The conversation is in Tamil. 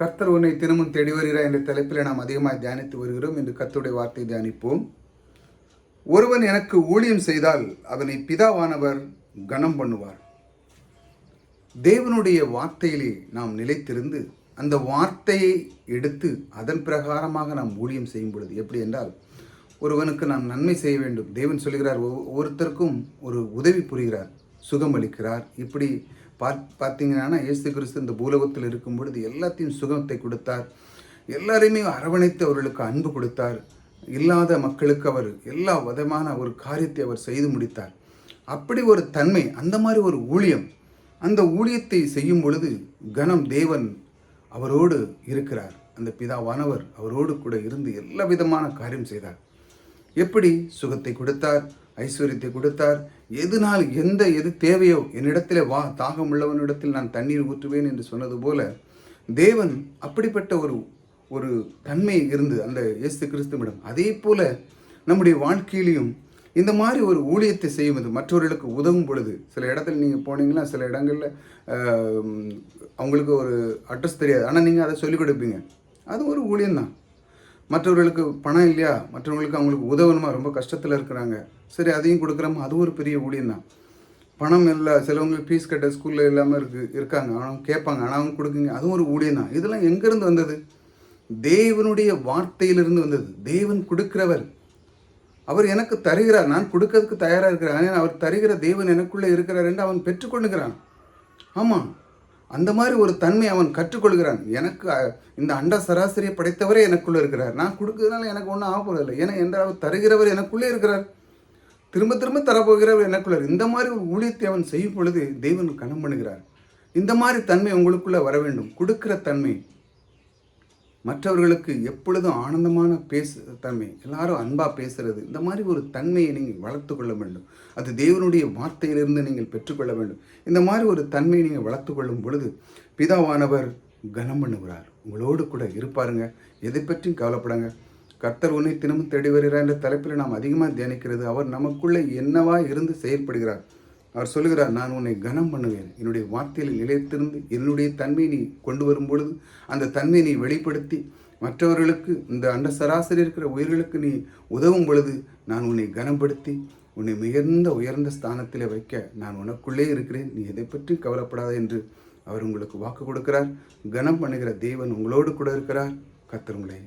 கர்த்தர் உன்னை தினமும் தேடி வருகிறார் என்ற தலைப்பில் நாம் அதிகமாக தியானித்து வருகிறோம். என்று கர்த்தருடைய வார்த்தை தியானிப்போம். ஒருவன் எனக்கு ஊழியம் செய்தால் அவனை பிதாவானவர் கனம் பண்ணுவார். தேவனுடைய வார்த்தையிலே நாம் நிலைத்திருந்து அந்த வார்த்தையை எடுத்து அதன் பிரகாரமாக நாம் ஊழியம் செய்யும் பொழுது எப்படி என்றால் ஒருவனுக்கு நாம் நன்மை செய்ய வேண்டும். தேவன் சொல்கிறார் ஒவ்வொருத்தருக்கும் ஒரு உதவி புரிகிறார் சுகம் அளிக்கிறார் இப்படி பார் பார்த்தீங்கன்னா இயேசு கிறிஸ்து இந்த பூலோகத்தில் இருக்கும் பொழுது எல்லாத்தையும் சுகத்தை கொடுத்தார். எல்லாரையுமே அரவணைத்து அவர்களுக்கு அன்பு கொடுத்தார். இல்லாத மக்களுக்கு அவர் எல்லா விதமான ஒரு காரியத்தை அவர் செய்து முடித்தார். அப்படி ஒரு தன்மை அந்த மாதிரி ஒரு ஊழியம் அந்த ஊழியத்தை செய்யும் பொழுது கனம் தேவன் அவரோடு இருக்கிறார். அந்த பிதாவானவர் அவரோடு கூட இருந்து எல்லா விதமான காரியம் செய்தார். எப்படி? சுகத்தை கொடுத்தார். ஐஸ்வர்யத்தை கொடுத்தார் எதுனால் எந்த எது தேவையோ என்னிடத்தில் வா தாகம் உள்ளவனிடத்தில் நான் தண்ணீர் ஊற்றுவேன் என்று சொன்னது போல தேவன் அப்படிப்பட்ட ஒரு ஒரு தன்மை இருந்து அந்த இயேசு கிறிஸ்துவிடம் அதே போல நம்முடைய வாழ்க்கையிலையும் இந்த மாதிரி ஒரு ஊழியத்தை செய்வது மற்றவர்களுக்கு உதவும் பொழுது சில இடத்துல நீங்கள் போனீங்கன்னா சில இடங்களில் அவங்களுக்கு ஒரு அட்ரஸ் தெரியாது. ஆனால் நீங்கள் அதை சொல்லிக் கொடுப்பீங்க. அது ஒரு ஊழியம்தான். மற்றவர்களுக்கு பணம் இல்லையா? மற்றவங்களுக்கு அவங்களுக்கு உதவணுமா? ரொம்ப கஷ்டத்தில் இருக்கிறாங்க. சரி அதையும் கொடுக்குறோமா. அது ஒரு பெரிய ஊழியம் தான் பணம் இல்லை சிலவங்களுக்கு ஃபீஸ் கட்ட ஸ்கூலில் இல்லாமல் இருக்கு இருக்காங்க. ஆனால் கேட்பாங்க. ஆனால் அவங்க கொடுக்குங்க. அதுவும் ஒரு ஊழியம் தான் இதெல்லாம் எங்கேருந்து வந்தது? தேவனுடைய வார்த்தையிலிருந்து வந்தது. தேவன் கொடுக்கிறவர். அவர் எனக்கு தருகிறார். நான் கொடுக்கறதுக்கு தயாராக இருக்கிறேன். ஆனால் அவர் தருகிற தேவன் எனக்குள்ளே இருக்கிறார் என்று அவன் பெற்றுக்கொண்டுகிறான் ஆமாம் அந்த மாதிரி ஒரு தன்மை அவன் கற்றுக்கொள்கிறான். எனக்கு இந்த அண்ட சராசரியை படைத்தவரே எனக்குள்ளே இருக்கிறார். நான் கொடுக்கறதுனால எனக்கு ஒன்றும் ஆக போகிறதில்லை ஏன்னா எந்த அவர் தருகிறவர் எனக்குள்ளே இருக்கிறார். திரும்ப திரும்ப தரப்போகிறவர் எனக்குள்ளார் இந்த மாதிரி ஒரு ஊழியத்தை அவன் செய்யும் பொழுது தெய்வன் கனம் பண்ணுகிறார். இந்த மாதிரி தன்மை உங்களுக்குள்ளே வர வேண்டும். கொடுக்கிற தன்மை. மற்றவர்களுக்கு எப்பொழுதும் ஆனந்தமான பேசு தன்மை எல்லாரும் அன்பாக பேசுறது இந்த மாதிரி ஒரு தன்மையை நீங்கள் வளர்த்து கொள்ள வேண்டும். அது தேவனுடைய வார்த்தையிலிருந்து நீங்கள் பெற்றுக்கொள்ள வேண்டும். இந்த மாதிரி ஒரு தன்மையை நீங்கள் வளர்த்து கொள்ளும் பொழுது பிதாவானவர் கனம் பண்ணுகிறார். உங்களோடு கூட இருப்பாருங்க. எதை பற்றியும் கவலைப்படாங்க. கர்த்தர் உன்னை தினமும் தேடி வருகிறார். என்ற தலைப்பில் நாம் அதிகமாக தியானிக்கிறது. அவர் நமக்குள்ளே என்னவா இருந்து செயல்படுகிறார். அவர் சொல்லுகிறார் நான் உன்னை கனம் பண்ணுவேன். என்னுடைய வார்த்தையில் நிலைத்திருந்து என்னுடைய தன்மையை நீ கொண்டு வரும் பொழுது அந்த தன்மையை நீ வெளிப்படுத்தி மற்றவர்களுக்கு இந்த அண்ட சராசரி இருக்கிற உயிர்களுக்கு நீ உதவும் பொழுது நான் உன்னை கனப்படுத்தி உன்னை மிகுந்த உயர்ந்த ஸ்தானத்தில் வைக்க நான் உனக்குள்ளே இருக்கிறேன். நீ எதை பற்றி கவலைப்படாத என்று அவர் உங்களுக்கு வாக்கு கொடுக்கிறார். கனம் பண்ணுகிற தேவன் உங்களோடு கூட இருக்கிறார். கர்த்தர் உங்களை